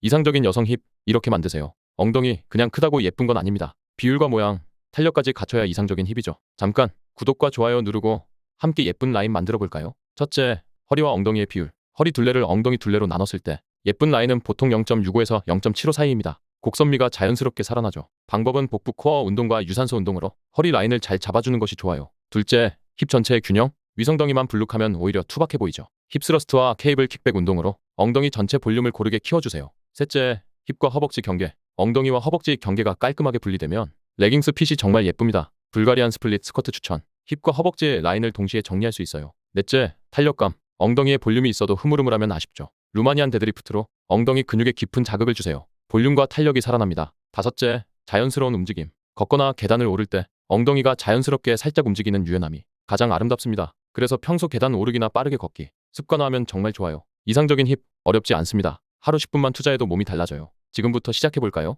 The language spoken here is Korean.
이상적인 여성 힙 이렇게 만드세요. 엉덩이 그냥 크다고 예쁜 건 아닙니다. 비율과 모양, 탄력까지 갖춰야 이상적인 힙이죠. 잠깐 구독과 좋아요 누르고 함께 예쁜 라인 만들어 볼까요? 첫째, 허리와 엉덩이의 비율. 허리 둘레를 엉덩이 둘레로 나눴을 때 예쁜 라인은 보통 0.65에서 0.75 사이입니다. 곡선미가 자연스럽게 살아나죠. 방법은 복부 코어 운동과 유산소 운동으로 허리 라인을 잘 잡아주는 것이 좋아요. 둘째, 힙 전체의 균형. 위성덩이만 불룩하면 오히려 투박해 보이죠. 힙스러스트와 케이블 킥백 운동으로 엉덩이 전체 볼륨을 고르게 키워주세요. 셋째, 힙과 허벅지 경계. 엉덩이와 허벅지 경계가 깔끔하게 분리되면 레깅스 핏이 정말 예쁩니다. 불가리안 스플릿 스커트 추천. 힙과 허벅지의 라인을 동시에 정리할 수 있어요. 넷째, 탄력감. 엉덩이에 볼륨이 있어도 흐물흐물하면 아쉽죠. 루마니안 데드리프트로 엉덩이 근육에 깊은 자극을 주세요. 볼륨과 탄력이 살아납니다. 다섯째, 자연스러운 움직임. 걷거나 계단을 오를 때 엉덩이가 자연스럽게 살짝 움직이는 유연함이 가장 아름답습니다. 그래서 평소 계단 오르기나 빠르게 걷기 습관화하면 정말 좋아요. 이상적인 힙 어렵지 않습니다. 하루 10분만 투자해도 몸이 달라져요. 지금부터 시작해 볼까요?